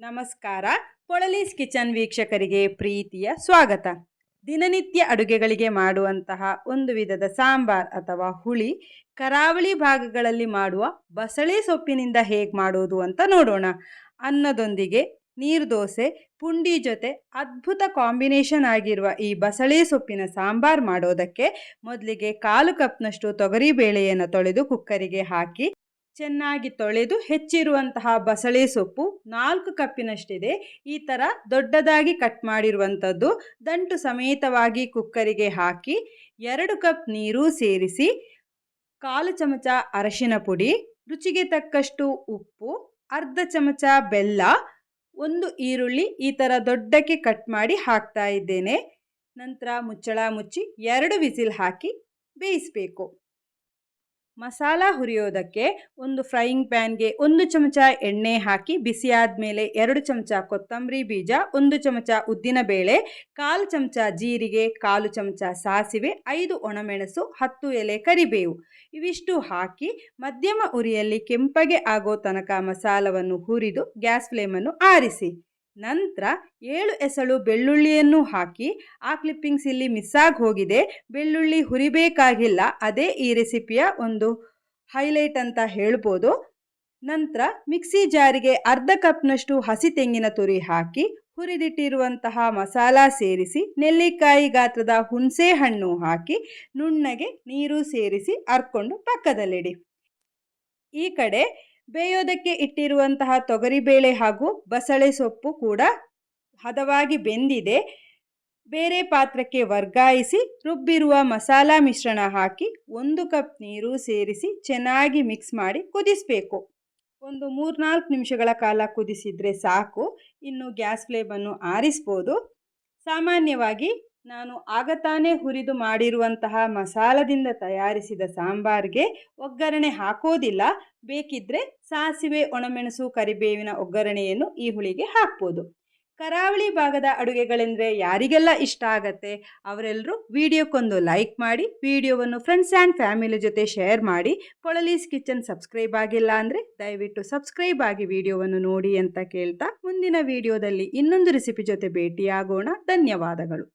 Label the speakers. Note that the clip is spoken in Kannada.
Speaker 1: ನಮಸ್ಕಾರ. ಪೊಳಲೀಸ್ ಕಿಚನ್ ವೀಕ್ಷಕರಿಗೆ ಪ್ರೀತಿಯ ಸ್ವಾಗತ. ದಿನನಿತ್ಯ ಅಡುಗೆಗಳಿಗೆ ಮಾಡುವಂತಹ ಒಂದು ವಿಧದ ಸಾಂಬಾರ್ ಅಥವಾ ಹುಳಿ ಕರಾವಳಿ ಭಾಗಗಳಲ್ಲಿ ಮಾಡುವ ಬಸಳೆ ಸೊಪ್ಪಿನಿಂದ ಹೇಗೆ ಮಾಡೋದು ಅಂತ ನೋಡೋಣ. ಅನ್ನದೊಂದಿಗೆ ನೀರು ದೋಸೆ, ಪುಂಡಿ ಜೊತೆ ಅದ್ಭುತ ಕಾಂಬಿನೇಷನ್ ಆಗಿರುವ ಈ ಬಸಳೆ ಸೊಪ್ಪಿನ ಸಾಂಬಾರ್ ಮಾಡೋದಕ್ಕೆ ಮೊದಲಿಗೆ ಕಾಲು ಕಪ್ನಷ್ಟು ತೊಗರಿ ಬೇಳೆಯನ್ನು ತೊಳೆದು ಕುಕ್ಕರಿಗೆ ಹಾಕಿ ಚೆನ್ನಾಗಿ ತೊಳೆದು ಹೆಚ್ಚಿರುವಂತಹ ಬಸಳೆ ಸೊಪ್ಪು ನಾಲ್ಕು ಕಪ್ಪಿನಷ್ಟಿದೆ. ಈ ಥರ ದೊಡ್ಡದಾಗಿ ಕಟ್ ಮಾಡಿರುವಂಥದ್ದು ದಂಟು ಸಮೇತವಾಗಿ ಕುಕ್ಕರಿಗೆ ಹಾಕಿ ಎರಡು ಕಪ್ ನೀರು ಸೇರಿಸಿ ಕಾಲು ಚಮಚ ಅರಶಿನ ಪುಡಿ, ರುಚಿಗೆ ತಕ್ಕಷ್ಟು ಉಪ್ಪು, ಅರ್ಧ ಚಮಚ ಬೆಲ್ಲ, ಒಂದು ಈರುಳ್ಳಿ ಈ ಥರ ದೊಡ್ಡಕ್ಕೆ ಕಟ್ ಮಾಡಿ ಹಾಕ್ತಾ ಇದ್ದೇನೆ. ನಂತರ ಮುಚ್ಚಳ ಮುಚ್ಚಿ ಎರಡು ವಿಸಿಲ್ ಹಾಕಿ ಬೇಯಿಸಬೇಕು. ಮಸಾಲ ಹುರಿಯೋದಕ್ಕೆ ಒಂದು ಫ್ರೈಯಿಂಗ್ ಪ್ಯಾನ್ಗೆ ಒಂದು ಚಮಚ ಎಣ್ಣೆ ಹಾಕಿ ಬಿಸಿಯಾದ ಮೇಲೆ ಎರಡು ಚಮಚ ಕೊತ್ತಂಬರಿ ಬೀಜ, ಒಂದು ಚಮಚ ಉದ್ದಿನಬೇಳೆ ಕಾಲು ಚಮಚ ಜೀರಿಗೆ, ಕಾಲು ಚಮಚ ಸಾಸಿವೆ, ಐದು ಒಣಮೆಣಸು, ಹತ್ತು ಎಲೆ ಕರಿಬೇವು. ಇವಿಷ್ಟು ಹಾಕಿ ಮಧ್ಯಮ ಉರಿಯಲ್ಲಿ ಕೆಂಪಗೆ ಆಗೋ ತನಕ ಮಸಾಲವನ್ನು ಹುರಿದು ಗ್ಯಾಸ್ ಫ್ಲೇಮನ್ನು ಆರಿಸಿ. ನಂತರ ಏಳು ಎಸಳು ಬೆಳ್ಳುಳ್ಳಿಯನ್ನು ಹಾಕಿ, ಆ ಕ್ಲಿಪ್ಪಿಂಗ್ಸ್ ಇಲ್ಲಿ ಮಿಸ್ ಆಗಿ ಹೋಗಿದೆ. ಬೆಳ್ಳುಳ್ಳಿ ಹುರಿಬೇಕಾಗಿಲ್ಲ, ಅದೇ ಈ ರೆಸಿಪಿಯ ಒಂದು ಹೈಲೈಟ್ ಅಂತ ಹೇಳ್ಬೋದು. ನಂತರ ಮಿಕ್ಸಿ ಜಾರಿಗೆ ಅರ್ಧ ಕಪ್ನಷ್ಟು ಹಸಿ ತೆಂಗಿನ ತುರಿ ಹಾಕಿ, ಹುರಿದಿಟ್ಟಿರುವಂತಹ ಮಸಾಲ ಸೇರಿಸಿ, ನೆಲ್ಲಿಕಾಯಿ ಗಾತ್ರದ ಹುಣಸೆ ಹಣ್ಣು ಹಾಕಿ, ನುಣ್ಣಗೆ ನೀರು ಸೇರಿಸಿ ಅರ್ಕೊಂಡು ಪಕ್ಕದಲ್ಲಿಡಿ. ಈ ಕಡೆ ಬೇಯೋದಕ್ಕೆ ಇಟ್ಟಿರುವಂತಹ ತೊಗರಿಬೇಳೆ ಹಾಗೂ ಬಸಳೆ ಸೊಪ್ಪು ಕೂಡ ಹದವಾಗಿ ಬೆಂದಿದೆ. ಬೇರೆ ಪಾತ್ರಕ್ಕೆ ವರ್ಗಾಯಿಸಿ ರುಬ್ಬಿರುವ ಮಸಾಲ ಮಿಶ್ರಣ ಹಾಕಿ ಒಂದು ಕಪ್ ನೀರು ಸೇರಿಸಿ ಚೆನ್ನಾಗಿ ಮಿಕ್ಸ್ ಮಾಡಿ ಕುದಿಸಬೇಕು. ಒಂದು ಮೂರ್ನಾಲ್ಕು ನಿಮಿಷಗಳ ಕಾಲ ಕುದಿಸಿದರೆ ಸಾಕು. ಇನ್ನು ಗ್ಯಾಸ್ ಫ್ಲೇಮನ್ನು ಆರಿಸ್ಬೋದು. ಸಾಮಾನ್ಯವಾಗಿ ನಾನು ಆಗ ತಾನೇ ಹುರಿದು ಮಾಡಿರುವಂತಹ ಮಸಾಲದಿಂದ ತಯಾರಿಸಿದ ಸಾಂಬಾರ್ಗೆ ಒಗ್ಗರಣೆ ಹಾಕೋದಿಲ್ಲ. ಬೇಕಿದ್ದರೆ ಸಾಸಿವೆ, ಒಣಮೆಣಸು, ಕರಿಬೇವಿನ ಒಗ್ಗರಣೆಯನ್ನು ಈ ಹುಳಿಗೆ ಹಾಕ್ಬೋದು. ಕರಾವಳಿ ಭಾಗದ ಅಡುಗೆಗಳೆಂದರೆ ಯಾರಿಗೆಲ್ಲ ಇಷ್ಟ ಆಗತ್ತೆ ಅವರೆಲ್ಲರೂ ವಿಡಿಯೋಕ್ಕೊಂದು ಲೈಕ್ ಮಾಡಿ, ವಿಡಿಯೋವನ್ನು ಫ್ರೆಂಡ್ಸ್ ಆ್ಯಂಡ್ ಫ್ಯಾಮಿಲಿ ಜೊತೆ ಶೇರ್ ಮಾಡಿ. ಪೊಳಲೀಸ್ ಕಿಚನ್ ಸಬ್ಸ್ಕ್ರೈಬ್ ಆಗಿಲ್ಲ ಅಂದರೆ ದಯವಿಟ್ಟು ಸಬ್ಸ್ಕ್ರೈಬ್ ಆಗಿ ವಿಡಿಯೋವನ್ನು ನೋಡಿ ಅಂತ ಕೇಳ್ತಾ ಮುಂದಿನ ವಿಡಿಯೋದಲ್ಲಿ ಇನ್ನೊಂದು ರೆಸಿಪಿ ಜೊತೆ ಭೇಟಿಯಾಗೋಣ. ಧನ್ಯವಾದಗಳು.